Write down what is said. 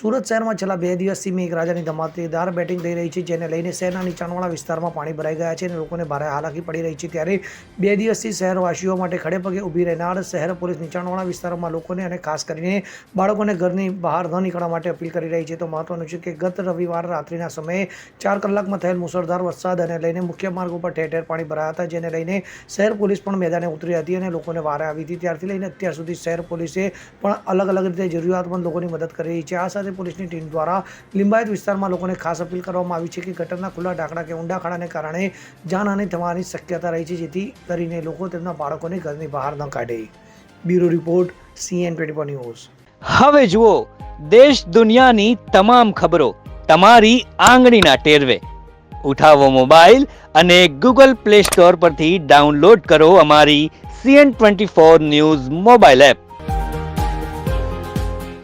સુરત શહેરમાં છેલ્લા બે દિવસથી મેઘરાજાની ધમાકેદાર બેટિંગ થઈ રહી છે, જેને લઈને શહેરના નીચાણવાળા વિસ્તારમાં પાણી ભરાઈ ગયા છે અને લોકોને ભારે હાલાકી પડી રહી છે. ત્યારે બે દિવસથી શહેરવાસીઓ માટે ખડે પગે ઊભી રહેનાર શહેર પોલીસ નીચાણવાળા વિસ્તારોમાં લોકોને અને ખાસ કરીને બાળકોને ઘરની બહાર ન નીકળવા માટે અપીલ કરી રહી છે. તો મહત્વનું છે કે ગત રવિવાર રાત્રિના સમયે ચાર કલાકમાં થયેલ મુસળધાર વરસાદ અને લઈને મુખ્ય માર્ગ ઉપર ઠેર ઠેર પાણી ભરાયા હતા, જેને લઈને શહેર પોલીસ પણ મેદાને ઉતરી હતી અને લોકોને વારે આવી હતી. ત્યારથી લઈને અત્યાર સુધી શહેર પોલીસે પણ અલગ અલગ રીતે જરૂરિયાતમંદ લોકોની મદદ કરી રહી છે. આ સાથે પોલીસની ટીમ દ્વારા લિંબાયત વિસ્તારમાં લોકોને ખાસ અપીલ કરવામાં આવી છે કે ગટરના ખુલ્લા ઢાંકડા કે ઊંડા ખાડાને કારણે જાનહાની થવાની શક્યતા રહી છે, જેથી કરીને લોકો તેમના બાળકોને ઘરની બહાર ન કાઢે. Bureau report, CN twenty news. હવે જુઓ, દેશ દુનિયાની તમામ ખબરો તમારી આંગળીના ટેરવે. ઉઠાવો મોબાઈલ અને ગૂગલ પ્લે સ્ટોર પરથી ડાઉનલોડ કરો અમારી CN twenty four news mobile app.